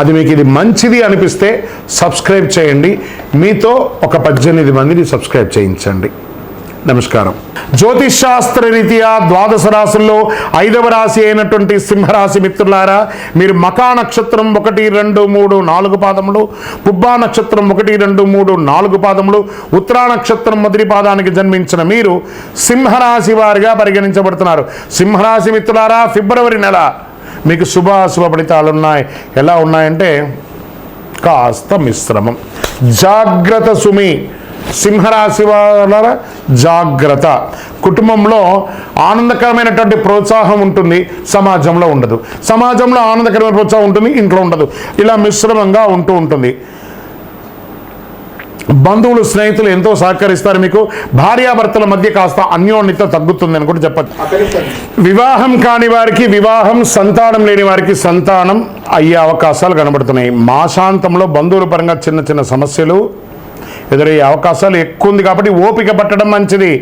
అది మీకు ఇది మంచిది అనిపిస్తే సబ్స్క్రైబ్ చేయండి. మీతో ఒక పద్దెనిమిది మందిని సబ్స్క్రైబ్ చేయించండి. నమస్కారం. జ్యోతిష్ శాస్త్ర రీత్యా ద్వాదశ రాశుల్లో ఐదవ రాశి అయినటువంటి సింహరాశి మిత్రులారా మీరు మకా నక్షత్రం ఒకటి రెండు మూడు నాలుగు పాదములు పుబ్బా నక్షత్రం ఒకటి రెండు మూడు నాలుగు పాదములు ఉత్తరా నక్షత్రం మొదటి పాదానికి జన్మించిన మీరు సింహరాశి వారిగా పరిగణించబడుతున్నారు. సింహరాశి మిత్రులారా ఫిబ్రవరి నెల మీకు శుభ అశుభ ఫలితాలు ఉన్నాయి. ఎలా ఉన్నాయంటే కాస్త మిశ్రమం. జాగ్రత్త సుమి. సింహరాశి వాళ్ళ జాగ్రత్త. కుటుంబంలో ఆనందకరమైనటువంటి ప్రోత్సాహం ఉంటుంది. సమాజంలో ఉండదు. సమాజంలో ఆనందకరమైన ప్రోత్సాహం ఉంటుంది. ఇంట్లో ఉండదు. ఇలా మిశ్రమంగా ఉంటూ ఉంటుంది. బంధువులు స్నేహితులు ఎంతో సహకరిస్తారు మీకు. భార్యాభర్తల మధ్య కాస్త అన్యోన్యత తగ్గుతుంది అని కూడా చెప్పచ్చు. వివాహం కాని వారికి వివాహం సంతానం లేని వారికి సంతానం అయ్యే అవకాశాలు కనబడుతున్నాయి. మాసాంతంలో బంధువుల పరంగా చిన్న చిన్న సమస్యలు ఎదురయ్యే అవకాశాలు ఎక్కువ ఉంది కాబట్టి ఓపిక పట్టడం మంచిది.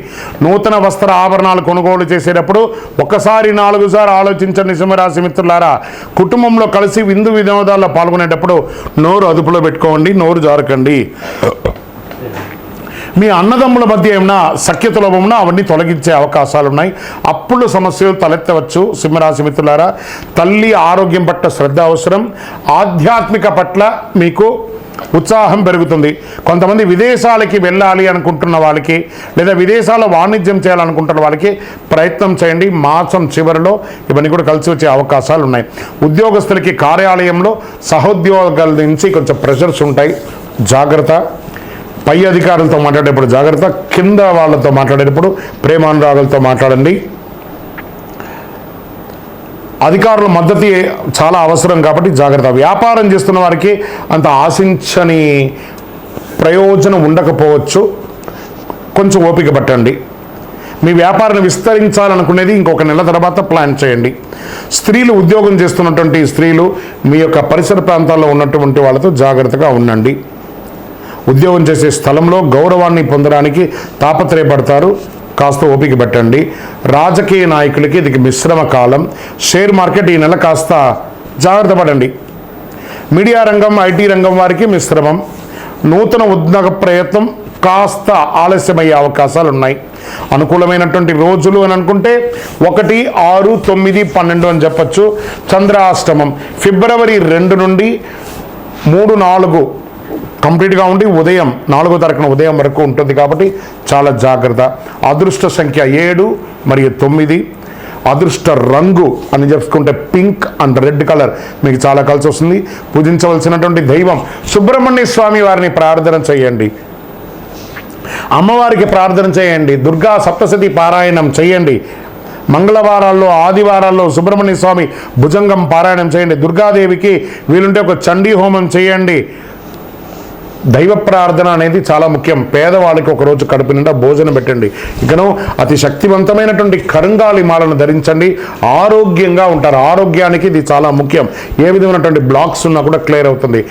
నూతన వస్త్ర ఆభరణాలు కొనుగోలు చేసేటప్పుడు ఒకసారి నాలుగు సార్లు ఆలోచించండి సింహరాశి మిత్రులారా. కుటుంబంలో కలిసి విందు వినోదాల్లో పాల్గొనేటప్పుడు నోరు అదుపులో పెట్టుకోండి నోరు జారకండి. మీ అన్నదమ్ముల మధ్య ఏమైనా సఖ్యత లోపమున్నా అవన్నీ తొలగించే అవకాశాలు ఉన్నాయి. అప్పుల సమస్యలు తలెత్తవచ్చు సింహరాశి మిత్రులారా. తల్లి ఆరోగ్యం పట్ల శ్రద్ధ అవసరం. ఆధ్యాత్మిక పట్ల మీకు ఉత్సాహం పెరుగుతుంది. కొంతమంది విదేశాలకి వెళ్ళాలి అనుకుంటున్న వాళ్ళకి లేదా విదేశాల్లో వాణిజ్యం చేయాలనుకుంటున్న వాళ్ళకి ప్రయత్నం చేయండి. మాసం చివరిలో ఇవన్నీ కూడా కలిసి వచ్చే అవకాశాలు ఉన్నాయి. ఉద్యోగస్తులకి కార్యాలయంలో సహోద్యోగాల నుంచి కొంచెం ప్రెషర్స్ ఉంటాయి. జాగ్రత్త. పై అధికారులతో మాట్లాడేటప్పుడు జాగ్రత్త. కింద వాళ్ళతో మాట్లాడేటప్పుడు ప్రేమానురాగులతో మాట్లాడండి. అధికారుల మద్దతు చాలా అవసరం కాబట్టి జాగ్రత్త. వ్యాపారం చేస్తున్న వారికి అంత ఆశించని ప్రయోజనం ఉండకపోవచ్చు. కొంచెం ఓపిక పట్టండి. మీ వ్యాపారాన్ని విస్తరించాలనుకునేది ఇంకొక నెల తర్వాత ప్లాన్ చేయండి. స్త్రీలు ఉద్యోగం చేస్తున్నటువంటి స్త్రీలు మీ యొక్క పరిసర ప్రాంతాల్లో ఉన్నటువంటి వాళ్ళతో జాగ్రత్తగా ఉండండి. ఉద్యోగం చేసే స్థలంలో గౌరవాన్ని పొందడానికి తాపత్రయపడతారు. కాస్త ఓపిక పెట్టండి. రాజకీయ నాయకులకి ఇది మిశ్రమ కాలం. షేర్ మార్కెట్ ఈ నెల కాస్త జాగ్రత్త పడండి. మీడియా రంగం ఐటీ రంగం వారికి మిశ్రమం. నూతన ఉద్యోగ ప్రయత్నం కాస్త ఆలస్యమయ్యే అవకాశాలు ఉన్నాయి అనుకూలమైనటువంటి రోజులు అని అనుకుంటే ఒకటి ఆరు తొమ్మిది పన్నెండు అని చెప్పచ్చు. చంద్రాష్టమం ఫిబ్రవరి రెండు నుండి మూడు నాలుగు కంప్లీట్గా ఉండి ఉదయం నాలుగో తారీఖున ఉదయం వరకు ఉంటుంది కాబట్టి చాలా జాగ్రత్త. అదృష్ట సంఖ్య ఏడు మరియు తొమ్మిది. అదృష్ట రంగు అని చెప్పుకుంటే పింక్ అండ్ రెడ్ కలర్ మీకు చాలా కలిసి వస్తుంది. పూజించవలసినటువంటి దైవం సుబ్రహ్మణ్య స్వామి వారిని ప్రార్థన చేయండి. అమ్మవారికి ప్రార్థన చేయండి. దుర్గా సప్తశతి పారాయణం చేయండి. మంగళవారాల్లో ఆదివారాల్లో సుబ్రహ్మణ్య స్వామి భుజంగం పారాయణం చేయండి. దుర్గాదేవికి వీలుంటే ఒక చండీ హోమం చేయండి. దైవ ప్రార్థన అనేది చాలా ముఖ్యం. పేదవాళ్ళకి ఒక రోజు కడుపు నిండా భోజనం పెట్టండి. ఇకను అతి శక్తివంతమైనటువంటి కరుంగాలి మాలను ధరించండి. ఆరోగ్యంగా ఉంటారు. ఆరోగ్యానికి ఇది చాలా ముఖ్యం. ఏ విధమైనటువంటి బ్లాక్స్ ఉన్నా కూడా క్లియర్ అవుతుంది.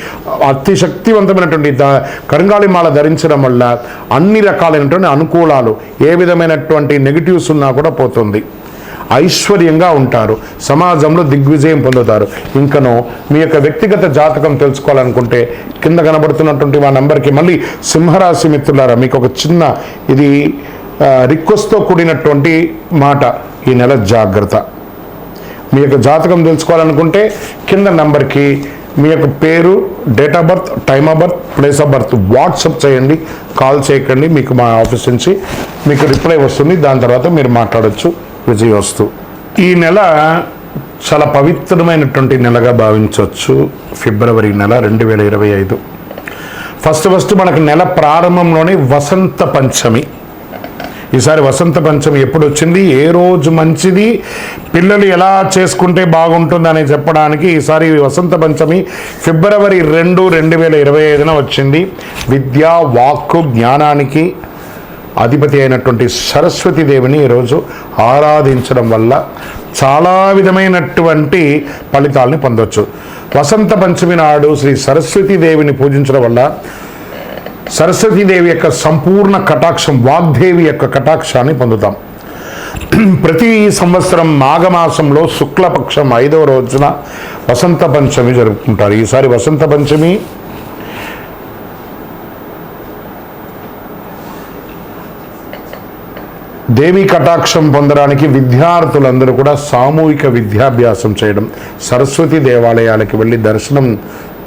అతి శక్తివంతమైనటువంటి ద- కరుంగాలి మాల ధరించడం వల్ల అన్ని రకాలైనటువంటి అనుకూలాలు ఏ విధమైనటువంటి నెగిటివ్స్ ఉన్నా కూడా పోతుంది. ఐశ్వర్యంగా ఉంటారు. సమాజంలో దిగ్విజయం పొందుతారు. ఇంకను మీ యొక్క వ్యక్తిగత జాతకం తెలుసుకోవాలనుకుంటే కింద కనబడుతున్నటువంటి మా నంబర్కి మళ్ళీ సింహరాశి మిత్రులారా మీకు ఒక చిన్న ఇది రిక్వెస్ట్తో కూడినటువంటి మాట ఈ నెల జాగ్రత్త. మీ యొక్క జాతకం తెలుసుకోవాలనుకుంటే కింద నంబర్కి మీ యొక్క పేరు date of birth time of birth place of birth WhatsApp చేయండి కాల్ చేయకండి మీకు మా ఆఫీస్ నుంచి మీకు రిప్లై వస్తుంది. దాని తర్వాత మీరు మాట్లాడొచ్చు. విజయవస్తు. ఈ నెల చాలా పవిత్రమైనటువంటి నెలగా భావించవచ్చు. ఫిబ్రవరి నెల రెండు వేల ఇరవై ఐదు. ఫస్ట్ ఫస్ట్ మనకు నెల ప్రారంభంలోనే వసంత పంచమి. ఈసారి వసంత పంచమి ఎప్పుడు వచ్చింది? ఏ రోజు మంచిది? పిల్లలు ఎలా చేసుకుంటే బాగుంటుంది అని చెప్పడానికి ఈసారి వసంత పంచమి ఫిబ్రవరి రెండు రెండు వేల ఇరవై ఐదున వచ్చింది. విద్య వాక్కు జ్ఞానానికి అధిపతి అయినటువంటి సరస్వతి దేవిని ఈరోజు ఆరాధించడం వల్ల చాలా విధమైనటువంటి ఫలితాలని పొందవచ్చు వసంత పంచమి నాడు శ్రీ సరస్వతి దేవిని పూజించడం వల్ల సరస్వతీదేవి యొక్క సంపూర్ణ కటాక్షం వాగ్దేవి యొక్క కటాక్షాన్ని పొందుతాం. ప్రతి సంవత్సరం మాఘమాసంలో శుక్లపక్షం ఐదవ రోజున వసంత పంచమి జరుపుకుంటారు. ఈసారి వసంత పంచమి దేవి కటాక్షం పొందడానికి విద్యార్థులందరూ కూడా సామూహిక విద్యాభ్యాసం చేయడం సరస్వతి దేవాలయాలకి వెళ్ళి దర్శనం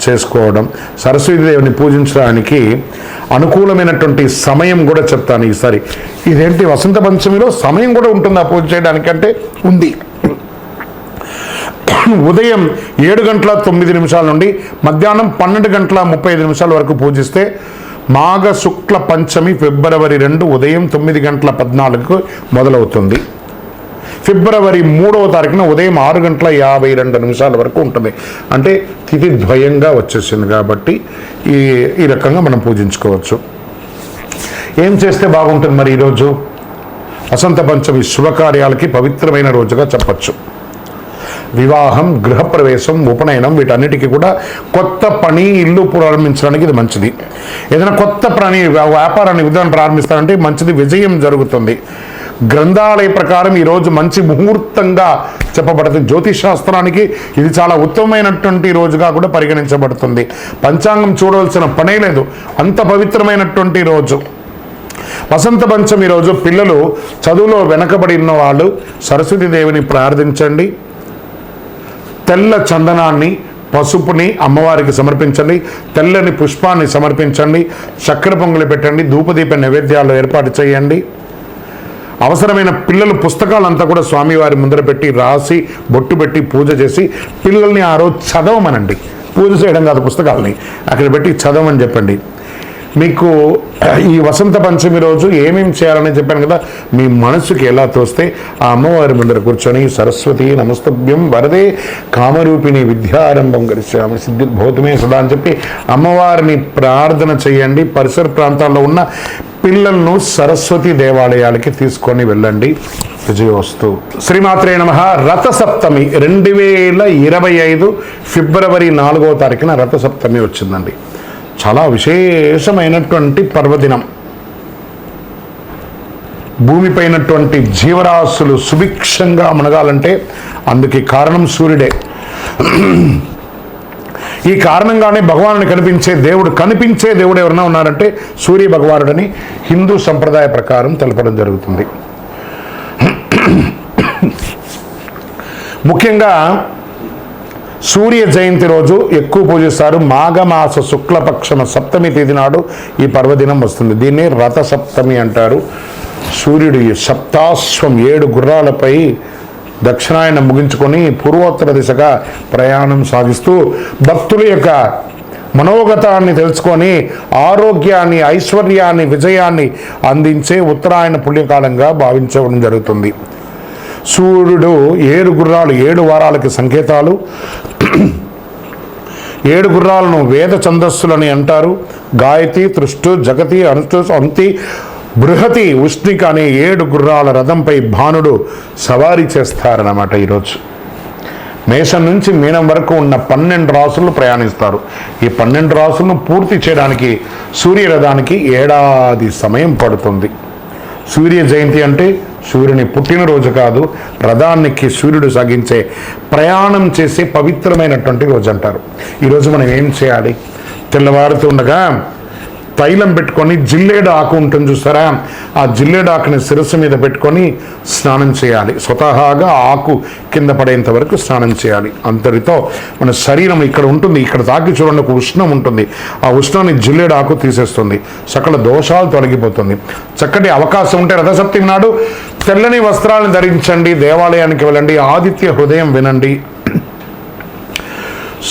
చేసుకోవడం సరస్వతి దేవిని పూజించడానికి అనుకూలమైనటువంటి సమయం కూడా చెప్తాను ఈసారి. ఇదేంటి వసంత పంచమిలో సమయం కూడా ఉంటుందా పూజ చేయడానికంటే ఉంది. ఉదయం ఏడు గంటల తొమ్మిది నిమిషాల నుండి మధ్యాహ్నం పన్నెండు గంటల ముప్పై ఐదు నిమిషాల వరకు పూజిస్తే మాఘ శుక్ల పంచమి ఫిబ్రవరి రెండు ఉదయం తొమ్మిది గంటల పద్నాలుగుకు మొదలవుతుంది. ఫిబ్రవరి మూడవ తారీఖున ఉదయం ఆరు గంటల యాభై రెండు నిమిషాల వరకు ఉంటుంది. అంటే తిథి ద్వయంగా వచ్చేసింది కాబట్టి ఈ ఈ రకంగా మనం పూజించుకోవచ్చు. ఏం చేస్తే బాగుంటుంది మరి ఈరోజు? వసంత పంచమి శుభకార్యాలకి పవిత్రమైన రోజుగా చెప్పచ్చు. వివాహం గృహప్రవేశం ఉపనయనం వీటన్నిటికీ కూడా కొత్త పని ఇల్లు ప్రారంభించడానికి ఇది మంచిది. ఏదైనా కొత్త పని వ్యాపారాన్ని విధానం ప్రారంభిస్తారంటే మంచిది విజయం జరుగుతుంది. గ్రంథాలయ ప్రకారం ఈరోజు మంచి ముహూర్తంగా చెప్పబడుతుంది. జ్యోతిష్ శాస్త్రానికి ఇది చాలా ఉత్తమమైనటువంటి రోజుగా కూడా పరిగణించబడుతుంది. పంచాంగం చూడవలసిన పనే లేదు. అంత పవిత్రమైనటువంటి రోజు. వసంత పంచమి రోజు పిల్లలు చదువులో వెనకబడి ఉన్న వాళ్ళు సరస్వతి దేవిని ప్రార్థించండి. తెల్ల చందనాన్ని పసుపుని అమ్మవారికి సమర్పించండి తెల్లని పుష్పాన్ని సమర్పించండి చక్కెర పొంగులు పెట్టండి ధూపదీప నైవేద్యాలు ఏర్పాటు చేయండి. అవసరమైన పిల్లలు పుస్తకాలంతా కూడా స్వామివారి ముందర పెట్టి రాసి బొట్టు పెట్టి పూజ చేసి పిల్లల్ని ఆ రోజు చదవమనండి. పూజ చేయడం కాదు పుస్తకాలని. అక్కడ పెట్టి చదవమని చెప్పండి. మీకు ఈ వసంత పంచమి రోజు ఏమేమి చేయాలని చెప్పాను కదా మీ మనసుకి ఎలా తోస్తే ఆ అమ్మవారి ముందర కూర్చొని సరస్వతి నమస్తభ్యం వరదే కామరూపిణి విద్యారంభం గరిచామి సిద్ధిర్భూతమే సదా అని చెప్పి అమ్మవారిని ప్రార్థన చేయండి. పరిసర ప్రాంతాల్లో ఉన్న పిల్లలను సరస్వతి దేవాలయాలకి తీసుకొని వెళ్ళండి. విజయోస్తు. శ్రీమాత్రే నమ. రథసప్తమి రెండు వేల ఇరవై ఐదు ఫిబ్రవరి నాలుగో తారీఖున రథసప్తమి వచ్చిందండి. చాలా విశేషమైనటువంటి పర్వదినం. భూమిపైనటువంటి జీవరాశులు సుభిక్షంగా మునగాలంటే అందుకే కారణం సూర్యుడే. ఈ కారణంగానే భగవానుని కనిపించే దేవుడు కనిపించే దేవుడు ఎవరైనా ఉన్నారంటే సూర్య భగవానుడని హిందూ సంప్రదాయ ప్రకారం తెలపడం జరుగుతుంది. ముఖ్యంగా సూర్య జయంతి రోజు ఎక్కువ పూజిస్తారు. మాఘమాస శుక్లపక్షమ సప్తమి తేదీ నాడు ఈ పర్వదినం వస్తుంది. దీన్ని రథ సప్తమి అంటారు. సూర్యుడు ఈ సప్తాశ్వం ఏడు గుర్రాలపై దక్షిణాయన ముగించుకొని పూర్వోత్తర దిశగా ప్రయాణం సాగిస్తూ భక్తుల యొక్క మనోగతాన్ని తెలుసుకొని ఆరోగ్యాన్ని ఐశ్వర్యాన్ని విజయాన్ని అందించే ఉత్తరాయణ పుణ్యకాలంగా భావించడం జరుగుతుంది. సూర్యుడు ఏడు గుర్రాలు ఏడు వారాలకి సంకేతాలు. ఏడు గుర్రాలను వేద ఛందస్సులని అంటారు. గాయతి తృష్టు జగతి అనుష్టు అంతి బృహతి ఉష్ణిక అనే ఏడు గుర్రాల రథంపై భానుడు సవారీ చేస్తారన్నమాట ఈరోజు. మేషం నుంచి మీనం వరకు ఉన్న పన్నెండు రాసులు ప్రయాణిస్తారు. ఈ పన్నెండు రాసులను పూర్తి చేయడానికి సూర్యరథానికి ఏడాది సమయం పడుతుంది. సూర్య జయంతి అంటే సూర్యుని పుట్టినరోజు కాదు రథానికి సూర్యుడు సాగించే ప్రయాణం చేసే పవిత్రమైనటువంటి రోజు అంటారు ఈరోజు మనం ఏం చేయాలి? తెల్లవారుతుండగా తైలం పెట్టుకొని జిల్లేడు ఆకు ఉంటుంది చూస్తారా? ఆ జిల్లేడు ఆకుని శిరస్సు మీద పెట్టుకొని స్నానం చేయాలి. స్వతహాగా ఆకు కింద పడేంత వరకు స్నానం చేయాలి. అంతటితో మన శరీరం ఇక్కడ ఉంటుంది ఇక్కడ తాకి చూడండి ఒక ఉష్ణం ఉంటుంది. ఆ ఉష్ణాన్ని జిల్లేడు ఆకు తీసేస్తుంది. సకల దోషాలు తొలగిపోతుంది. చక్కటి అవకాశం ఉంటే రథసప్తమి నాడు తెల్లని వస్త్రాలను ధరించండి దేవాలయానికి వెళ్ళండి ఆదిత్య హృదయం వినండి.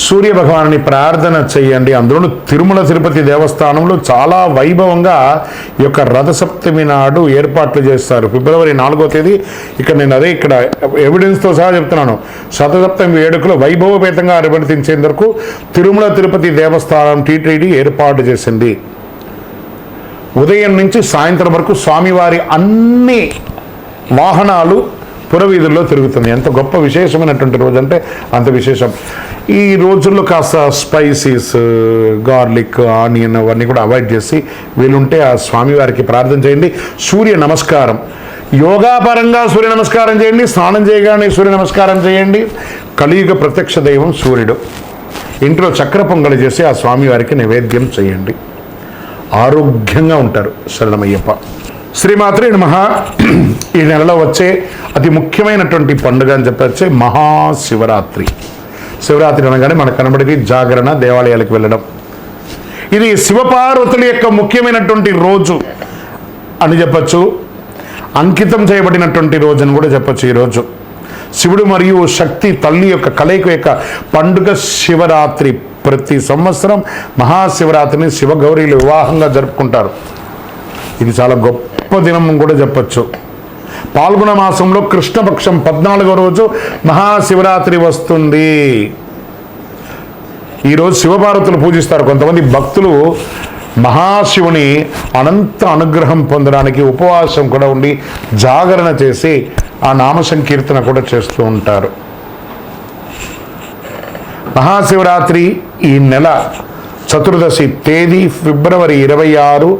సూర్య భగవాన్ని ప్రార్థన చేయండి. అందులోనూ తిరుమల తిరుపతి దేవస్థానంలో చాలా వైభవంగా ఈ యొక్క రథసప్తమి నాడు ఏర్పాట్లు చేస్తారు. ఫిబ్రవరి నాలుగో తేదీ. ఇక్కడ నేను అదే ఇక్కడ ఎవిడెన్స్తో సహా చెప్తున్నాను. శతసప్తమి వేడుకలు వైభవపేతంగా నిర్వర్తించేందుకు తిరుమల తిరుపతి దేవస్థానం టీటీడీ ఏర్పాటు చేసింది. ఉదయం నుంచి సాయంత్రం వరకు స్వామివారి అన్ని వాహనాలు పురవీధుల్లో తిరుగుతుంది ఎంత గొప్ప విశేషమైనటువంటి రోజు అంటే అంత విశేషం. ఈ రోజుల్లో కాస్త స్పైసీస్ గార్లిక్ ఆనియన్ అవన్నీ కూడా అవాయిడ్ చేసి వీలుంటే ఆ స్వామివారికి ప్రార్థన చేయండి. సూర్య నమస్కారం. యోగాపరంగా సూర్య నమస్కారం చేయండి. స్నానం చేయగానే సూర్య నమస్కారం చేయండి. కలియుగ ప్రత్యక్ష దైవం సూర్యుడు. ఇంట్లో చక్ర పొంగలి చేసి ఆ స్వామివారికి నైవేద్యం చేయండి. ఆరోగ్యంగా ఉంటారు శరణమయ్యప్ప. శ్రీమాత్రి మహా ఈ నెలలో వచ్చే అతి ముఖ్యమైనటువంటి పండుగ అని చెప్పొచ్చే మహాశివరాత్రి. శివరాత్రి అనగానే మనకు కనబడేది జాగరణ దేవాలయాలకు వెళ్ళడం. ఇది శివపార్వతుల యొక్క ముఖ్యమైనటువంటి రోజు అని చెప్పచ్చు. అంకితం చేయబడినటువంటి రోజు అని కూడా చెప్పచ్చు ఈరోజు శివుడు మరియు శక్తి తల్లి యొక్క కలయిక యొక్క పండుగ శివరాత్రి. ప్రతి సంవత్సరం మహాశివరాత్రిని శివగౌరీలు వివాహంగా జరుపుకుంటారు. ఇది చాలా గొప్ప దినం కూడా చెప్పచ్చు. పాల్గొన మాసంలో కృష్ణపక్షం పద్నాలుగో రోజు మహాశివరాత్రి వస్తుంది. ఈరోజు శివపార్వతులు పూజిస్తారు. కొంతమంది భక్తులు మహాశివుని అనంత అనుగ్రహం పొందడానికి ఉపవాసం కూడా ఉండి జాగరణ చేసి ఆ నామ సంకీర్తన కూడా చేస్తూ ఉంటారు. మహాశివరాత్రి ఈ నెల చతుర్దశి తేదీ ఫిబ్రవరి ఇరవై ఆరు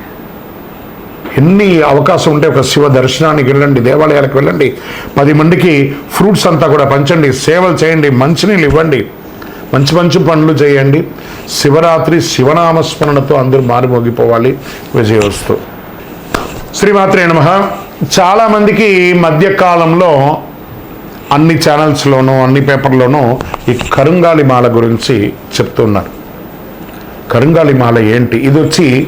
ఎన్ని అవకాశం ఉంటే ఒక శివ దర్శనానికి వెళ్ళండి దేవాలయాలకు వెళ్ళండి పది మందికి ఫ్రూట్స్ అంతా కూడా పంచండి సేవలు చేయండి మంచినీళ్ళు ఇవ్వండి మంచి మంచి పనులు చేయండి. శివరాత్రి శివనామస్మరణతో అందరూ మారుమోగిపోవాలి. విజయోస్తు. శ్రీమాత్రే నమ. చాలామందికి మధ్యకాలంలో అన్ని ఛానల్స్లోనూ అన్ని పేపర్లోనూ ఈ కరుంగాలి మాల గురించి చెప్తున్నారు. కరుంగాలి మాల ఏంటి? ఇది వచ్చి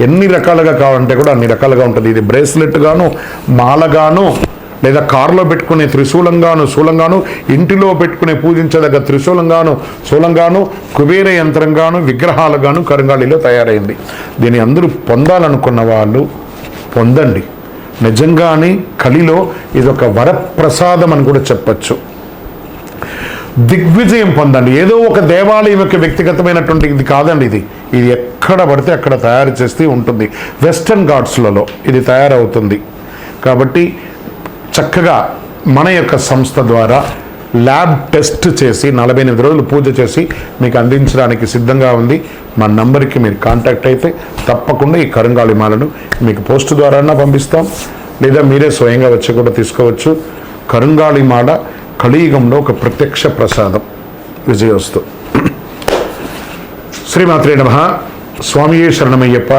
ఎన్ని రకాలుగా కావాలంటే కూడా అన్ని రకాలుగా ఉంటుంది. ఇది బ్రేస్లెట్ గాను మాలగాను లేదా కారులో పెట్టుకునే త్రిశూలంగాను శూలంగాను ఇంటిలో పెట్టుకునే పూజించదగ్గ త్రిశూలంగాను శూలంగాను కుబేర యంత్రంగాను విగ్రహాలుగాను కరంగాళిలో తయారైంది. దీన్ని అందరూ పొందాలనుకున్న వాళ్ళు పొందండి. నిజంగానే కలిలో ఇదొక వరప్రసాదం అని కూడా చెప్పచ్చు. దిగ్విజయం పొందండి. ఏదో ఒక దేవాలయం యొక్క వ్యక్తిగతమైనటువంటి ఇది కాదండి ఇది. ఇది ఎక్కడ పడితే అక్కడ తయారు చేస్తే ఉంటుంది. వెస్టర్న్ ఘాట్స్లలో ఇది తయారవుతుంది. కాబట్టి చక్కగా మన యొక్క సంస్థ ద్వారా ల్యాబ్ టెస్ట్ చేసి నలభై ఎనిమిది రోజులు పూజ చేసి మీకు అందించడానికి సిద్ధంగా ఉంది. మా నంబర్కి మీరు కాంటాక్ట్ అయితే తప్పకుండా ఈ కరంగాళి మాలను మీకు పోస్ట్ ద్వారా పంపిస్తాం. లేదా మీరే స్వయంగా వచ్చి కూడా తీసుకోవచ్చు. కరుంగాళి మాల కలియుగంలో ఒక ప్రత్యక్ష ప్రసాదం విజయోస్తు. శ్రీమాత్రే నమ. స్వామియే శరణమయ్యప్ప.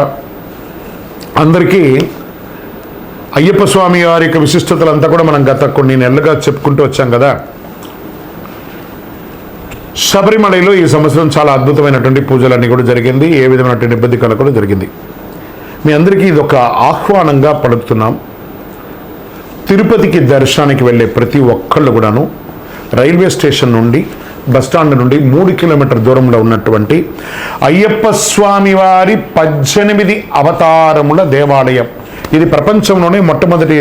అందరికీ అయ్యప్ప స్వామి వారి యొక్క విశిష్టతలంతా కూడా మనం గత కొన్ని నెలలుగా చెప్పుకుంటూ వచ్చాం కదా. శబరిమలలో ఈ సంవత్సరం చాలా అద్భుతమైనటువంటి పూజలన్నీ కూడా జరిగింది. ఏ విధమైనటువంటి ఇబ్బంది కలగకుండా జరిగింది. మీ అందరికీ ఇది ఒక ఆహ్వానంగా పలుకుతున్నాం. తిరుపతికి దర్శనానికి వెళ్ళే ప్రతి ఒక్కళ్ళు కూడాను రైల్వే స్టేషన్ నుండి బస్టాండ్ నుండి మూడు కిలోమీటర్ దూరంలో ఉన్నటువంటి అయ్యప్ప స్వామి వారి పద్దెనిమిది అవతారముల దేవాలయం. ఇది ప్రపంచంలోనే మొట్టమొదటి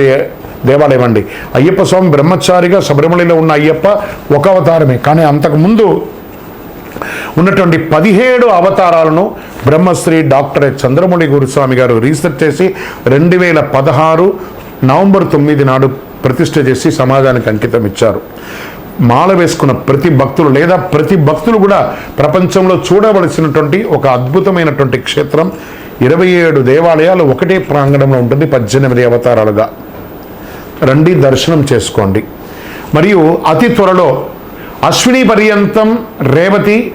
దేవాలయం అండి. అయ్యప్ప స్వామి బ్రహ్మచారిగా శబరిమలలో ఉన్న అయ్యప్ప ఒక అవతారమే. కానీ అంతకుముందు ఉన్నటువంటి పదిహేడు అవతారాలను బ్రహ్మశ్రీ డాక్టర్ చంద్రమౌళి గురుస్వామి గారు రీసెర్చ్ చేసి రెండు వేల పదహారు నవంబర్ తొమ్మిది నాడు ప్రతిష్ట చేసి సమాజానికి అంకితం ఇచ్చారు. మాల వేసుకున్న ప్రతి భక్తులు లేదా ప్రతి భక్తులు కూడా ప్రపంచంలో చూడవలసినటువంటి ఒక అద్భుతమైనటువంటి క్షేత్రం ఇరవై ఏడు దేవాలయాలు ఒకటే ప్రాంగణంలో ఉంటుంది పద్దెనిమిది అవతారాలుగా. రండి దర్శనం చేసుకోండి. మరియు అతి త్వరలో అశ్విని పర్యంతం రేవతి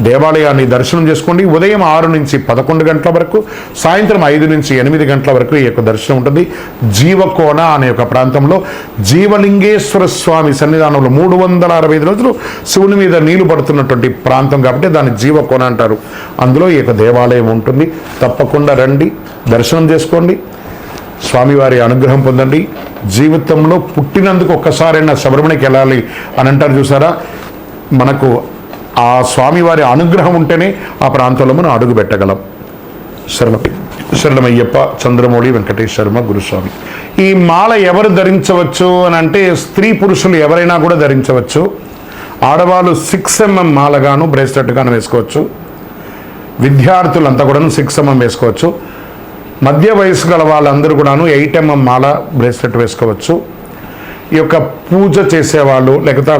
దేవాలయాన్ని దర్శనం చేసుకోండి. ఉదయం ఆరు నుంచి పదకొండు గంటల వరకు సాయంత్రం ఐదు నుంచి ఎనిమిది గంటల వరకు ఈ యొక్క దర్శనం ఉంటుంది. జీవకోన అనే ఒక ప్రాంతంలో జీవలింగేశ్వర స్వామి సన్నిధానంలో మూడు వందల అరవై ఐదు రోజులు శివుని మీద నీళ్ళు పడుతున్నటువంటి ప్రాంతం కాబట్టి దాన్ని జీవకోన అంటారు. అందులో ఈ యొక్క దేవాలయం ఉంటుంది. తప్పకుండా రండి దర్శనం చేసుకోండి. స్వామివారి అనుగ్రహం పొందండి. జీవితంలో పుట్టినందుకు ఒక్కసారైనా శబరిమణికి వెళ్ళాలి అని అంటారు చూసారా? మనకు ఆ స్వామివారి అనుగ్రహం ఉంటేనే ఆ ప్రాంతంలో మనం అడుగు పెట్టగలం. శరణం. శరణమయ్యప్ప చంద్రమౌళి వెంకటేశ్వర శర్మ గురుస్వామి. ఈ మాల ఎవరు ధరించవచ్చు అని అంటే స్త్రీ పురుషులు ఎవరైనా కూడా ధరించవచ్చు. ఆడవాళ్ళు సిక్స్ ఎంఎం మాలగాను బ్రేస్లెట్ గాను వేసుకోవచ్చు. విద్యార్థులంతా కూడా సిక్స్ ఎంఎం వేసుకోవచ్చు. మధ్య వయసు గల వాళ్ళందరూ కూడాను ఎయిట్ ఎంఎం మాల బ్రేస్లెట్ వేసుకోవచ్చు. ఈ యొక్క పూజ చేసేవాళ్ళు లేకపోతే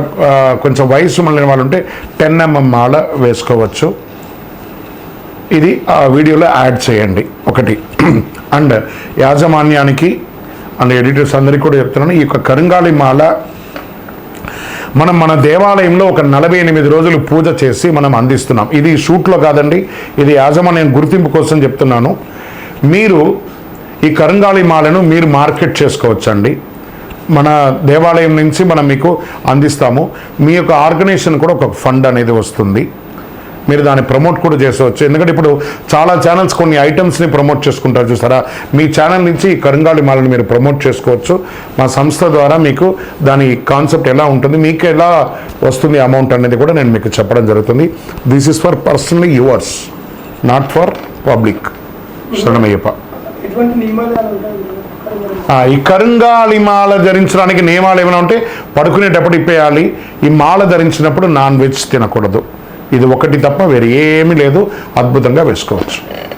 కొంచెం వయసు మళ్ళిన వాళ్ళు ఉంటే టెన్ ఎంఎం మాల వేసుకోవచ్చు. ఇది ఆ వీడియోలో యాడ్ చేయండి ఒకటి. అండ్ యాజమాన్యానికి అండ్ ఎడిటర్స్ అందరికీ కూడా చెప్తున్నాను ఈ యొక్క కరుంగాలి మాల మనం మన దేవాలయంలో ఒక నలభై ఎనిమిది రోజులు పూజ చేసి మనం అందిస్తున్నాం. ఇది షూట్లో కాదండి ఇది యాజమాన్యం గుర్తింపు కోసం చెప్తున్నాను. మీరు ఈ కరంగాళి మాలను మీరు మార్కెట్ చేసుకోవచ్చండి. మన దేవాలయం నుంచి మనం మీకు అందిస్తాము. మీ యొక్క ఆర్గనైజేషన్ కూడా ఒక ఫండ్ అనేది వస్తుంది. మీరు దాన్ని ప్రమోట్ కూడా చేసుకోవచ్చు ఎందుకంటే ఇప్పుడు చాలా ఛానల్స్ కొన్ని ఐటమ్స్ని ప్రమోట్ చేసుకుంటారు చూసారా? మీ ఛానల్ నుంచి ఈ కరుంగాలి మాలను మీరు ప్రమోట్ చేసుకోవచ్చు. మా సంస్థ ద్వారా మీకు దాని కాన్సెప్ట్ ఎలా ఉంటుంది మీకు ఎలా వస్తుంది అమౌంట్ అనేది కూడా నేను మీకు చెప్పడం జరుగుతుంది. This is for personally yours not for public శరణమయ్యప్ప. ఈ కరుంగాలి మాల ధరించడానికి నియమాలు ఏమైనా ఉంటే పడుకునేటప్పుడు ఇప్పేయాలి. ఈ మాల ధరించినప్పుడు నాన్ వెజ్ తినకూడదు. ఇది ఒకటి తప్ప వేరే ఏమీ లేదు. అద్భుతంగా వేసుకోవచ్చు.